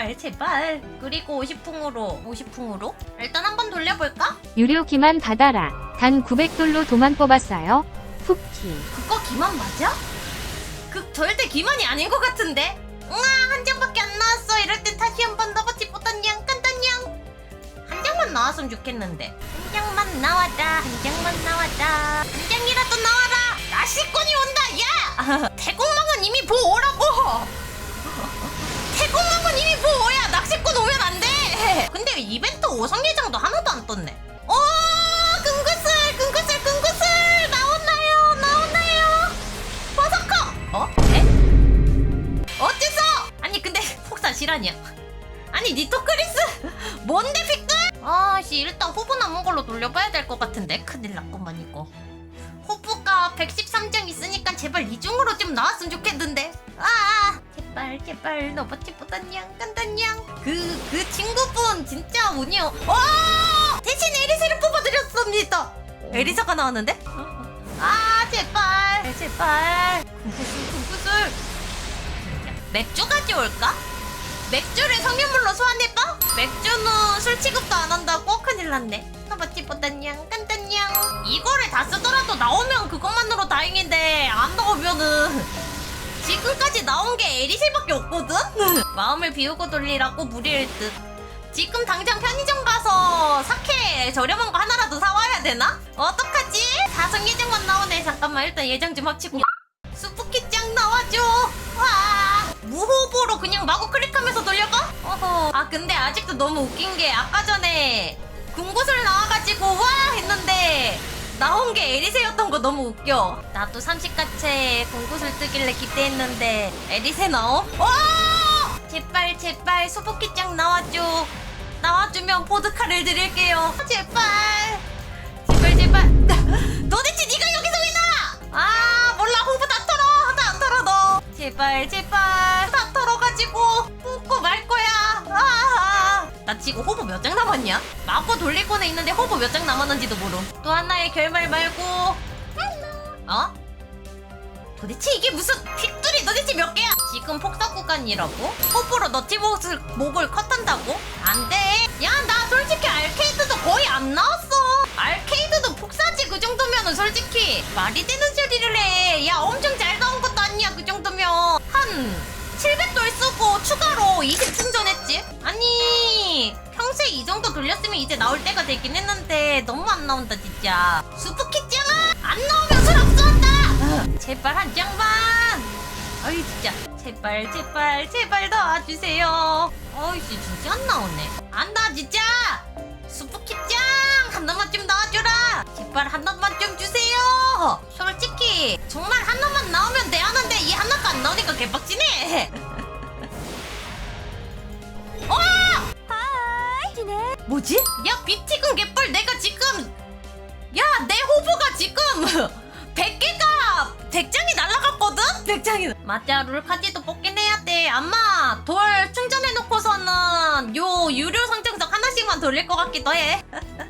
제발 제발. 그리고 50풍으로 50풍으로? 일단 한번 돌려볼까? 유료 기만 받아라. 단 900돌로 도만 뽑았어요. 푸키. 그거 기만 맞아? 그 절대 기만이 아닌 것 같은데? 응아 한 장밖에 안 나왔어. 이럴 땐 다시 한 번 더버티 보단냥 깐단냥. 한 장만 나왔으면 좋겠는데. 한 장만 나와라 한 장만 나와라. 한 장이라도 나와라. 낚시꾼이 온다 야! 태국망은 이미 보오라고 태국망은 이미 보오야. 낚시꾼 오면 안돼. 근데 이벤트 5성 예정도 하나도 안 떴네. 오 금구슬 금구슬 금구슬! 나오나요? 나오나요? 버서커! 어? 에? 어째서? 아니 근데 폭탄 실화냐? 아니 니토크리스! 뭔데 픽들? 아씨 일단 호부 남은 걸로 돌려봐야 될 것 같은데. 큰일 났구만 이거. 호부가 113장 있으니까 제발 이중으로 좀 나왔으면 좋겠는데. 아 제발 제발 너버티보단냥 깐단냥. 그, 그 친구분 진짜 운이 어? 대신 에리세를 뽑아드렸습니다. 에리사가 나왔는데? 아 제발. 제발. 구구슬 구구슬 맥주 가져올까? 맥주를 성인물로 소환해봐? 맥주는 술 취급도 안 한다고? 큰일 났네. 타바티보단냥 깐단냥. 이거를 다 쓰더라도 나오면 그것만으로 다행인데 안 나오면은 지금까지 나온 게 에리실밖에 없거든? 마음을 비우고 돌리라고 무리일 듯 지금 당장 편의점 가서 사케 저렴한 거 하나라도 사와야 되나? 어떡하지? 사성 예정만 나오네 잠깐만 일단 예정 좀 합치고 수프키짱 나와줘 와 무호보로 그냥 마구 클릭하면서 돌려가? 어허 아 근데 아직도 너무 웃긴 게 아까 전에 군구슬 나와가지고 와 나온 게 에리세였던 거 너무 웃겨. 나도 30가채 군구슬 뜨길래 기대했는데 에리세 나오? 와 제발 제발 수프키짱 나와줘. 나와주면 포드카를 드릴게요. 제발. 제발 제발. 도대체 네가 여기서 왜 나? 아 몰라. 호부 다 털어. 다 털어 너. 제발 제발. 다 털어가지고 지금 호부 몇장 남았냐? 마고 돌릴 거는 있는데 호부 몇장 남았는지도 모름 또 하나의 결말 말고 어? 도대체 이게 무슨 픽들이 도대체 몇 개야? 지금 폭삭 구간이라고? 호불호 너티목을 목을 컷한다고? 안 돼. 야, 나 솔직히 알케이드도 거의 안 나왔어. 알케이드도 폭사지 그 정도면은 솔직히 말이 되는 소리를 해. 야, 엄청 잘 나온 것도 아니야 그 정도면 한 700돌 쓰고 추가로 20충 돌렸으면 이제 나올 때가 되긴 했는데 너무 안 나온다 진짜. 수프키짱아! 안 나오면 술 압수한다! 제발 한 장만! 아이 진짜. 제발 제발 제발 나와주세요. 어이씨 진짜 안 나오네. 안나 진짜! 수프키짱! 하나만 좀 나와줘라! 제발 하나만 좀 주세요! 솔직히 정말 하나만 나오면 돼. 하는데 이 하나가 안 나오니까 개빡치네 뭐지? 야 비티군 개뿔 내가 지금 야 내 호부가 지금 100개가 100장이 날라갔거든? 100장이 맞아 룰카지도 뽑긴 해야 돼 아마 돌 충전해놓고서는 요 유료 상징석 하나씩만 돌릴 것 같기도 해